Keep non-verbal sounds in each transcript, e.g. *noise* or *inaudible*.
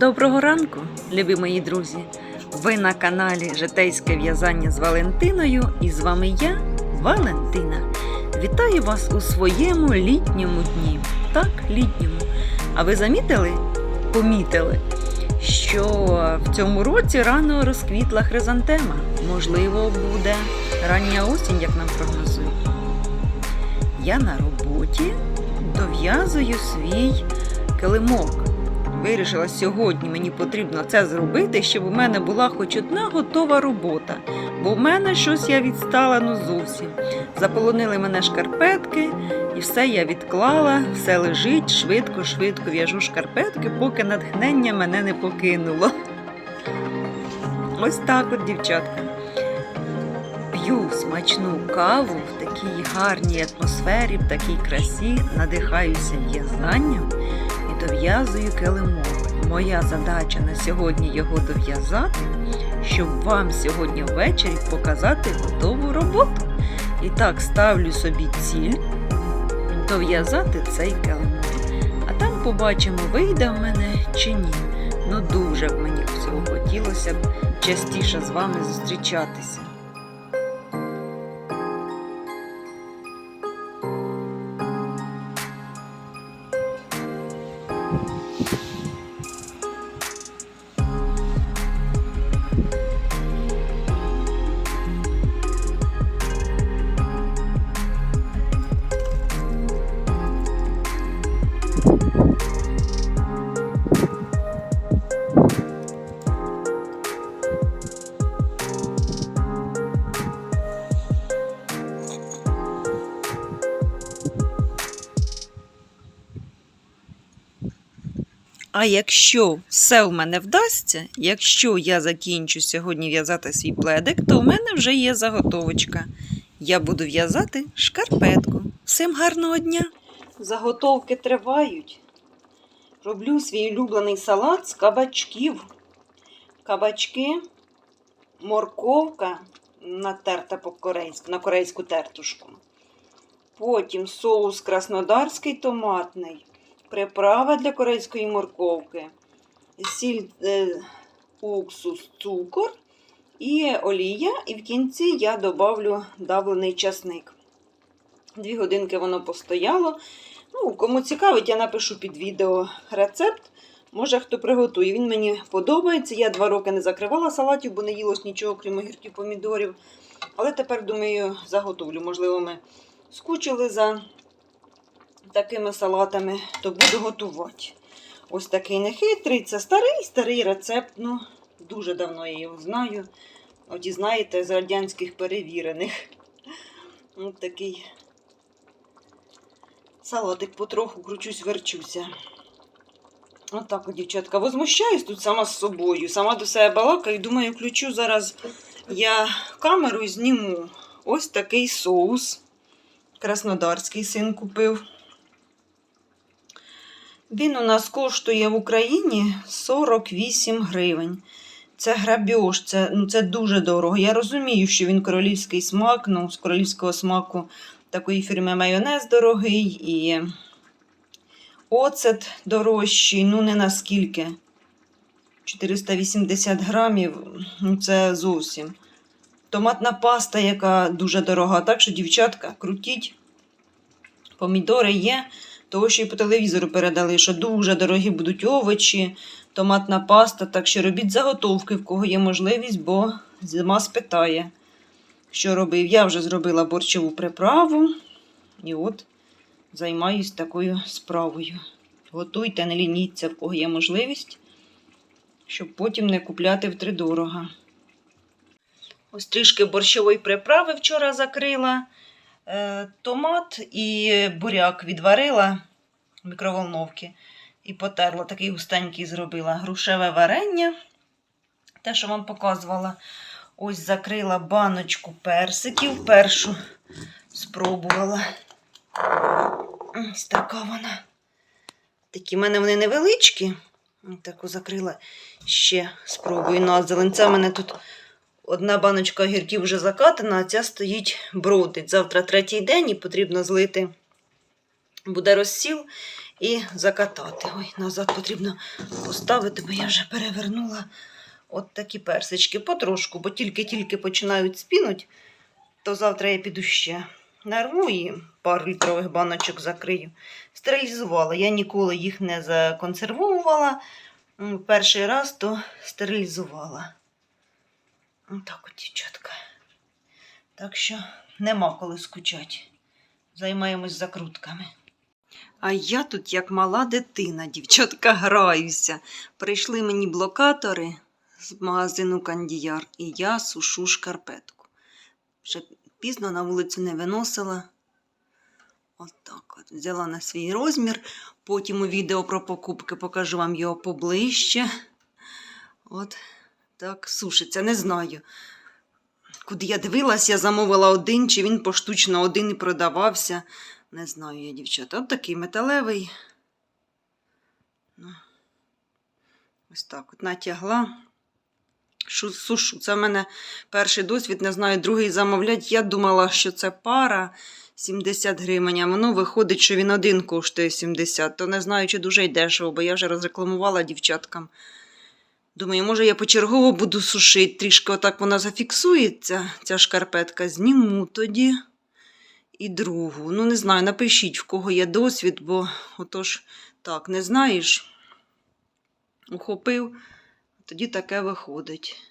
Доброго ранку, любі мої друзі! Ви на каналі Житейське в'язання з Валентиною і з вами я, Валентина. Вітаю вас у своєму літньому дні. Так, літньому. А ви замітили? Помітили, що в цьому році рано розквітла хризантема. Можливо, буде рання осінь, як нам прогнозують. Я на роботі дов'язую свій килимок. Вирішила сьогодні мені потрібно це зробити, щоб у мене була хоч одна готова робота. Бо в мене щось я відстала ну зовсім. Заполонили мене шкарпетки, і все я відклала, все лежить, швидко, швидко в'яжу шкарпетки, поки натхнення мене не покинуло. Ось так от, дівчатка. П'ю смачну каву в такій гарній атмосфері, в такій красі, надихаюся в'язанням дов'язую килимок. Моя задача на сьогодні його дов'язати, щоб вам сьогодні ввечері показати готову роботу. І так ставлю собі ціль дов'язати цей килимок. А там побачимо, вийде в мене чи ні. Ну дуже б мені всього хотілося б частіше з вами зустрічатися. А якщо все в мене вдасться, якщо я закінчу сьогодні в'язати свій пледик, то в мене вже є заготовочка. Я буду в'язати шкарпетку. Всім гарного дня! Заготовки тривають. Роблю свій улюблений салат з кабачків. Кабачки, морковка натерта по-корейську, на корейську тертушку. Потім соус краснодарський томатний приправа для корейської морковки, сіль, е, уксус, цукор і олія. І в кінці я додавлю давлений часник. Дві годинки воно постояло. Ну, Кому цікавить, я напишу під відео рецепт. Може, хто приготує. Він мені подобається. Я два роки не закривала салатів, бо не їлось нічого, крім огірків помідорів. Але тепер, думаю, заготовлю. Можливо, ми скучили за такими салатами, то буду готувати. Ось такий нехитрий. Це старий старий рецепт. Ну, дуже давно я його знаю. От знаєте, з радянських перевірених. Ось такий салатик потроху кручусь, верчуся. Отак, от, дівчатка, возмущаюсь тут сама з собою. Сама до себе балакаю. Думаю, включу зараз я камеру і зніму. Ось такий соус. Краснодарський син купив. Він у нас коштує в Україні 48 гривень. Це грабіж, це, ну, це дуже дорого. Я розумію, що він королівський смак, ну, з королівського смаку такої фірми майонез дорогий і оцет дорожчий, ну не наскільки. 480 грамів, ну це зовсім. Томатна паста, яка дуже дорога. Так що, дівчатка, крутіть. Помідори є. Того, що і по телевізору передали, що дуже дорогі будуть овочі, томатна паста. Так що робіть заготовки, в кого є можливість, бо зима спитає, що робив. Я вже зробила борчову приправу. І от займаюсь такою справою. Готуйте, не лініться, в кого є можливість, щоб потім не купляти втридорога. Ось трішки борщової приправи вчора закрила. Е, Томат і буряк відварила в мікроволновці і потерла, такий густенький зробила грушеве варення. Те, що вам показувала, ось закрила баночку персиків. Першу спробувала. Ось така вона. Такі в мене вони невеличкі. Таку закрила ще спробую. Ну, а зеленця в мене тут Одна баночка огірків вже закатана, а ця стоїть бродить. Завтра третій день і потрібно злити буде розсіл і закатати. Ой, назад потрібно поставити, бо я вже перевернула от такі персички потрошку, бо тільки-тільки починають спінуть, то завтра я піду ще. Нарву і пару літрових баночок закрию. Стерилізувала. Я ніколи їх не законсервовувала. Перший раз то стерилізувала. Так от, дівчатка. Так що нема коли скучать. Займаємось закрутками. А я тут, як мала дитина, дівчатка, граюся. Прийшли мені блокатори з магазину Кандіяр, і я сушу шкарпетку. Вже пізно на вулицю не виносила. От так от. Взяла на свій розмір. Потім у відео про покупки покажу вам його поближче. От так сушиться. Не знаю. Куди я дивилась, я замовила один, чи він поштучно один і продавався. Не знаю я, дівчата. От такий металевий. Ну, ось так от натягла. Шу- Сушу. Це в мене перший досвід, не знаю, другий замовлять. Я думала, що це пара 70 гривень, а воно виходить, що він один коштує 70. То не знаю, чи дуже й дешево, бо я вже розрекламувала дівчаткам. Думаю, може, я почергово буду сушити, трішки отак вона зафіксується, ця шкарпетка, зніму тоді і другу. Ну, не знаю, напишіть, в кого є досвід, бо отож, так, не знаєш, ухопив, тоді таке виходить.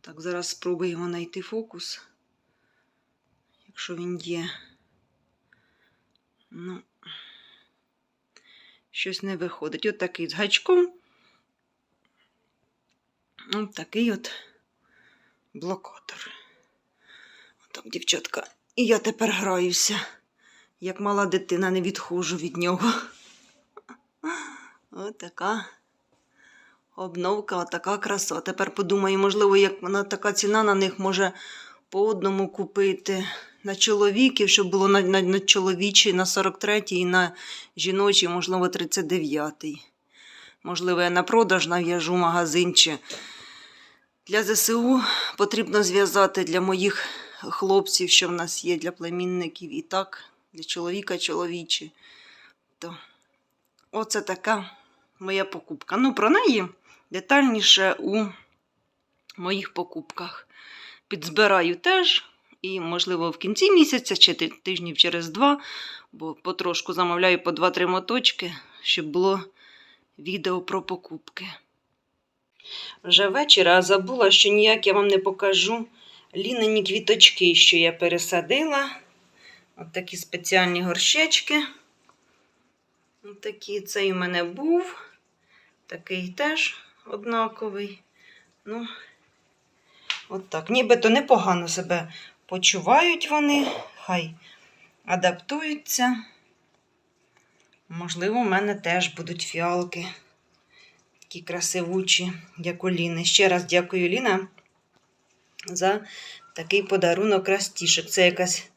Так, зараз спробуємо знайти фокус, якщо він є. Ну, щось не виходить. От такий з гачком. Ось такий от блокатор. Отак, дівчатка. І я тепер граюся, як мала дитина, не відходжу від нього. *laughs* Ось така обновка, отака краса. Тепер подумаю, можливо, як вона така ціна на них може по одному купити на чоловіків, щоб було на, на, на чоловічий, на 43-й і на жіночий, можливо, 39-й. Можливо, я на продаж нав'яжу магазин для ЗСУ потрібно зв'язати для моїх хлопців, що в нас є, для племінників, і так, для чоловіка чоловічі. То оце така моя покупка. Ну, про неї детальніше у моїх покупках. Підзбираю теж. І, можливо, в кінці місяця чи тижнів через два, бо потрошку замовляю по 2-3 моточки, щоб було відео про покупки. Вже вечір, а забула, що ніяк я вам не покажу лінені квіточки, що я пересадила. От такі спеціальні горщечки. От такі. Цей у мене був. Такий теж однаковий. Ну, от так. Нібито непогано себе почувають вони. Хай адаптуються. Можливо, у мене теж будуть фіалки. Такі красивучі, як у Ліни. Ще раз дякую, Ліна, за такий подарунок растішок. Це якась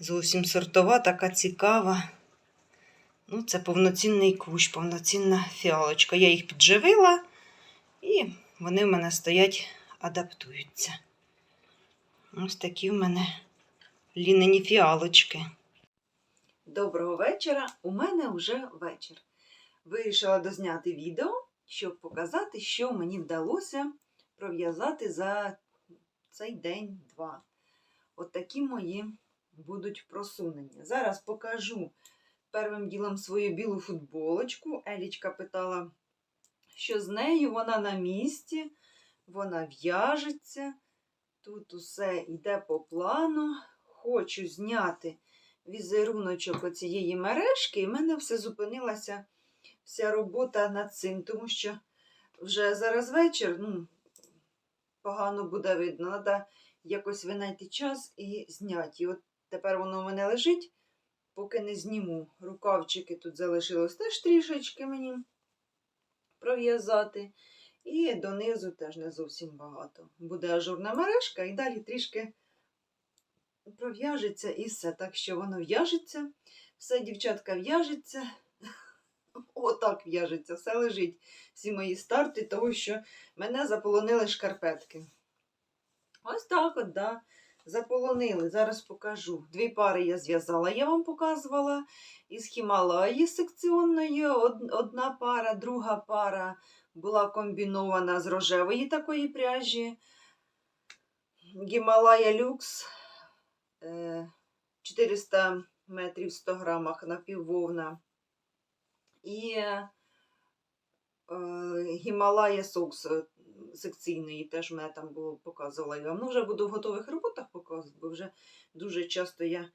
зовсім сортова, така цікава. Ну, це повноцінний кущ, повноцінна фіалочка. Я їх підживила, і вони в мене стоять, адаптуються. Ось такі в мене лінені фіалочки. Доброго вечора. У мене вже вечір. Вирішила дозняти відео, щоб показати, що мені вдалося пров'язати за цей день-два. От такі мої будуть просунення. Зараз покажу первим ділом свою білу футболочку. Елічка питала, що з нею вона на місці, вона в'яжеться. Тут усе йде по плану. Хочу зняти візеруночок оцієї мережки, і в мене все зупинилася вся робота над цим, тому що вже зараз вечір, ну, погано буде видно. Треба якось винайти час і зняти. І от тепер воно в мене лежить, поки не зніму. Рукавчики тут залишилось теж трішечки мені пров'язати. І донизу теж не зовсім багато. Буде ажурна мережка, і далі трішки пров'яжеться і все. Так що воно в'яжеться. Все, дівчатка, в'яжеться. Отак в'яжеться, все лежить. Всі мої старти, того що мене заполонили шкарпетки. Ось так от, да. заполонили. Зараз покажу. Дві пари я зв'язала, я вам показувала. Із Хімалаї секціонної одна пара, друга пара була комбінована з рожевої такої пряжі. Гімалая люкс е, 400 метрів 100 грамах напіввовна. І е, Гімалая Сокс е, секційної теж мене там було показувала я. Ну, вже буду в готових роботах показувати, бо вже дуже часто я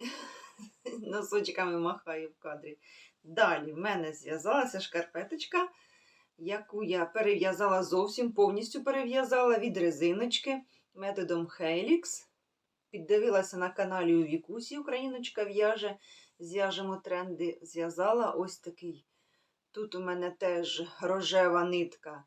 *laughs* носочками махаю в кадрі. Далі в мене зв'язалася шкарпеточка, яку я перев'язала зовсім, повністю перев'язала від резиночки методом Helix. Піддивилася на каналі у Вікусі, Україночка в'яже, зв'яжемо тренди. Зв'язала ось такий. Тут у мене теж рожева нитка.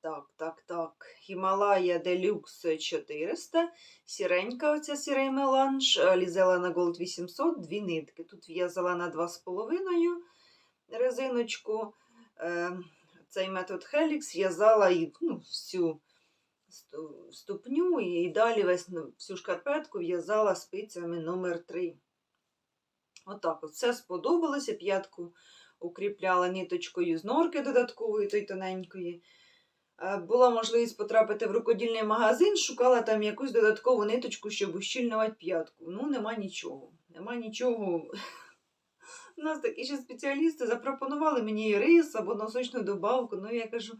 Так, так, так. Гімалая Deluxe 400. Сіренька, оця сірий меланж. Лізела на Gold 800, дві нитки. Тут в'язала на 2,5 резиночку. Е, Цей метод Helix в'язала і ну, всю ступню і далі весь ну, всю шкарпетку в'язала спицями номер 3. Отак, от все сподобалося. П'ятку укріпляла ниточкою з норки додаткової, той тоненької. Е, Була можливість потрапити в рукодільний магазин, шукала там якусь додаткову ниточку, щоб ущільнювати п'ятку. Ну, нема нічого. Нема нічого. У нас такі ще спеціалісти запропонували мені рис або носочну добавку. Ну, я кажу,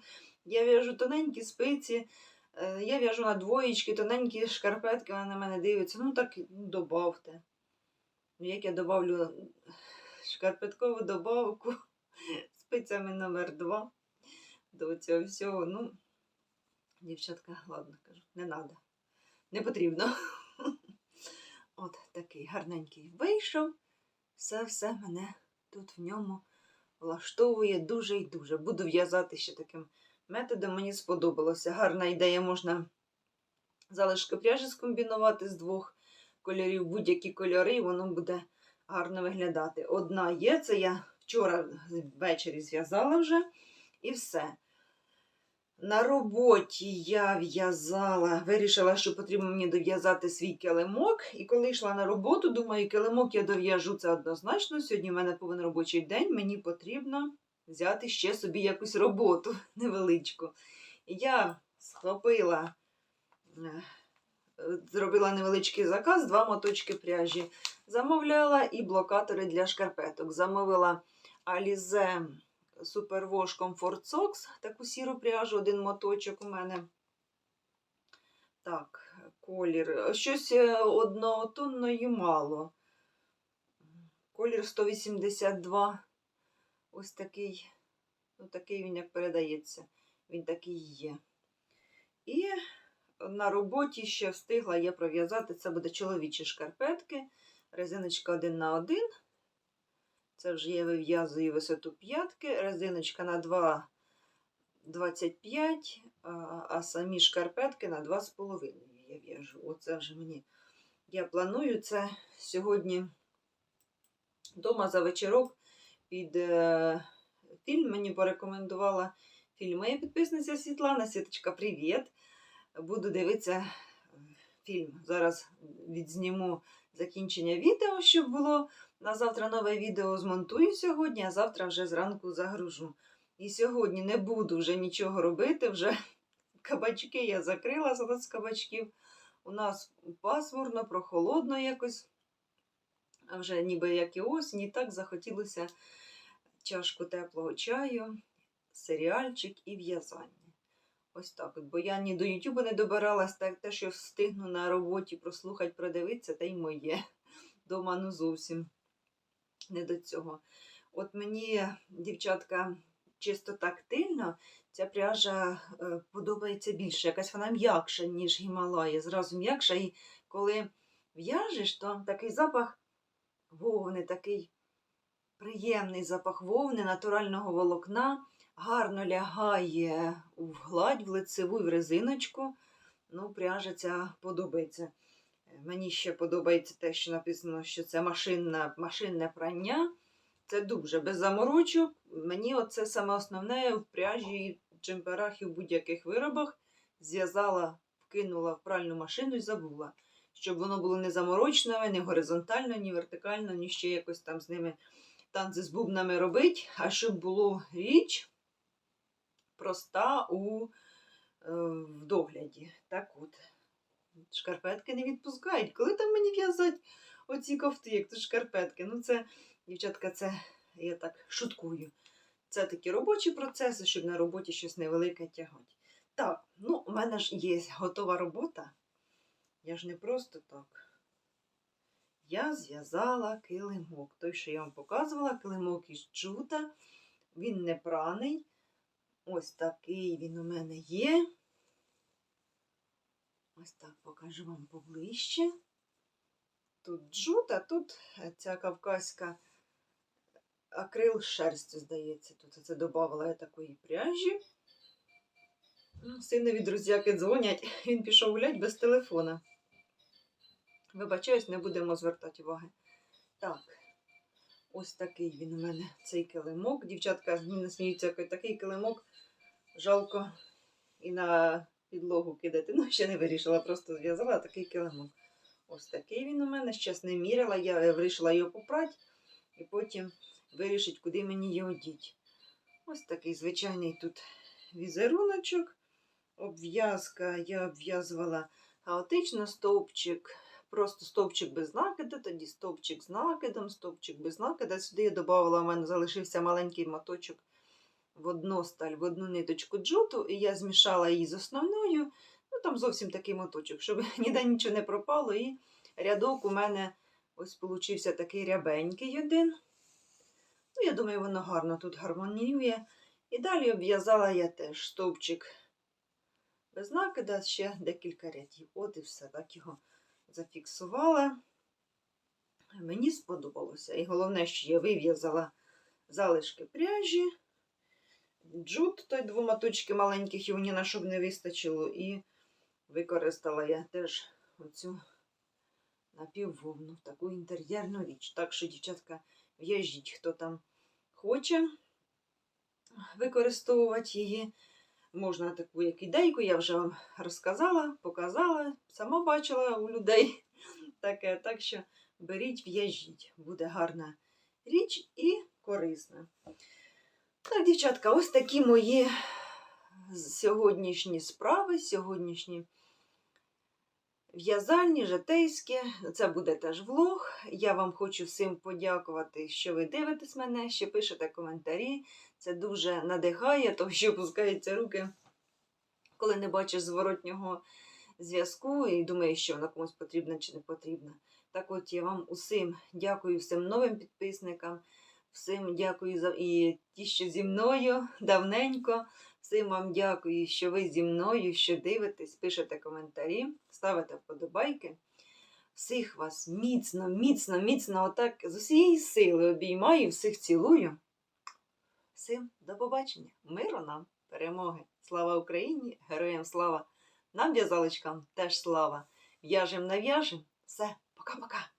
я в'яжу тоненькі спиці, е, я в'яжу на двоєчки, тоненькі шкарпетки, вони на мене дивляться. Ну, так добавте. Ну, як я добавлю шкарпеткову добавку *laughs* спицями номер 2 до цього всього. Ну, дівчатка, ладно, кажу, не треба. Не потрібно. *laughs* От такий гарненький вийшов. Все-все мене тут в ньому влаштовує дуже і дуже. Буду в'язати ще таким методом. Мені сподобалося. Гарна ідея, можна залишки пряжі скомбінувати з двох кольорів, будь-які кольори, і воно буде гарно виглядати. Одна є, це я вчора ввечері зв'язала вже, і все. На роботі я в'язала, вирішила, що потрібно мені дов'язати свій килимок. І коли йшла на роботу, думаю, килимок я дов'яжу це однозначно. Сьогодні в мене повен робочий день, мені потрібно взяти ще собі якусь роботу *laughs* невеличку. Я схопила, е, зробила невеличкий заказ, два моточки пряжі. Замовляла і блокатори для шкарпеток. Замовила Alize Superwash Comfort Socks, таку сіру пряжу, один моточок у мене. Так, колір. Щось е, однотонної мало. Колір 182. Ось такий. Ну, такий він як передається. Він такий є. І на роботі ще встигла я пров'язати. Це буде чоловічі шкарпетки. Резиночка 1 на 1. Це вже я вив'язую висоту п'ятки, резиночка на 2,25, а, самі шкарпетки на 2,5 я в'яжу. Оце вже мені. Я планую це сьогодні вдома за вечірок під е, фільм. Мені порекомендувала фільм моя підписниця Світлана. Світочка, привіт! Буду дивитися е, фільм. Зараз відзніму закінчення відео, щоб було. На завтра нове відео змонтую сьогодні, а завтра вже зранку загружу. І сьогодні не буду вже нічого робити, вже *laughs* кабачки я закрила салат з кабачків. У нас пасмурно, прохолодно якось. А вже ніби як і осінь, і так захотілося чашку теплого чаю, серіальчик і в'язання. Ось так. Бо я ні до Ютубу не добиралась, так те, що встигну на роботі прослухати, продивитися, та й моє. Дома ну зовсім не до цього. От мені, дівчатка, чисто тактильно, ця пряжа е, подобається більше. Якась вона м'якша, ніж Гімалая. Зразу м'якша. І коли в'яжеш, то такий запах вовни, такий приємний запах вовни, натурального волокна, гарно лягає в гладь, в лицеву в резиночку. Ну, пряжа ця подобається. Мені ще подобається те, що написано, що це машинне, машинне прання. Це дуже без заморочок. Мені оце саме основне в пряжі, чемперах і в будь-яких виробах. Зв'язала в кинула в пральну машину і забула. Щоб воно було не заморочне, не горизонтально, ні вертикально, ні ще якось там з ними танці з бубнами робить, а щоб було річ проста у е, в догляді. Так от. Шкарпетки не відпускають. Коли там мені в'язать оці кофти, як то шкарпетки? Ну, це, дівчатка, це я так шуткую. Це такі робочі процеси, щоб на роботі щось невелике тягати. Так, ну, у мене ж є готова робота. Я ж не просто так. Я зв'язала килимок. Той, що я вам показувала, килимок із джута. Він не праний. Ось такий він у мене є. Ось так покажу вам поближче. Тут джут, а тут ця кавказька акрил шерстю, здається. Тут це додавала я такої пряжі. Ну, Синові друзяки дзвонять, *laughs* він пішов гулять без телефона. Вибачаюсь, не будемо звертати уваги. Так, ось такий він у мене цей килимок. Дівчатка мене сміються, такий килимок жалко і на підлогу кидати. Ну, ще не вирішила, просто зв'язала такий килимок. Ось такий він у мене. Щас не міряла, я вирішила його попрати і потім вирішити, куди мені його діти. Ось такий звичайний тут візеруночок. Обв'язка я обв'язувала хаотично стовпчик, просто стовпчик без накиду, тоді стовпчик з накидом, стовпчик без накида. Сюди я додавала, у мене залишився маленький моточок в одну сталь, в одну ниточку джуту, і я змішала її з основною. Ну там зовсім такий моточок, щоб *laughs* ніде нічого не пропало. І рядок у мене ось получився такий рябенький один. Ну, я думаю, воно гарно тут гармоніює. І далі обв'язала я теж стовпчик без накида, ще декілька рядів. От і все, так його зафіксувала. Мені сподобалося. І головне, що я вив'язала залишки пряжі, джут, той двомоточки маленьких, його ні на що не вистачило. І використала я теж оцю напіввовну, таку інтер'єрну річ. Так що, дівчатка, в'яжіть, хто там хоче використовувати її. Можна таку як ідейку, я вже вам розказала, показала, сама бачила у людей *laughs* таке. Так що беріть, в'яжіть. Буде гарна річ і корисна. Так, дівчатка, ось такі мої сьогоднішні справи, сьогоднішні в'язальні, житейські. Це буде теж влог. Я вам хочу всім подякувати, що ви дивитесь мене, що пишете коментарі. Це дуже надихає, тому що опускаються руки, коли не бачиш зворотнього зв'язку і думаєш, що вона комусь потрібна чи не потрібна. Так от я вам усім дякую всім новим підписникам, всім дякую за і ті, що зі мною давненько. Всім вам дякую, що ви зі мною, що дивитесь, пишете коментарі, ставите вподобайки. Всіх вас міцно, міцно, міцно, отак з усієї сили обіймаю, всіх цілую. Всім до побачення, миру нам, перемоги. Слава Україні! Героям слава! Нам, в'язалочкам, теж слава. В'яжем, нав'яжем. Все, пока-пока.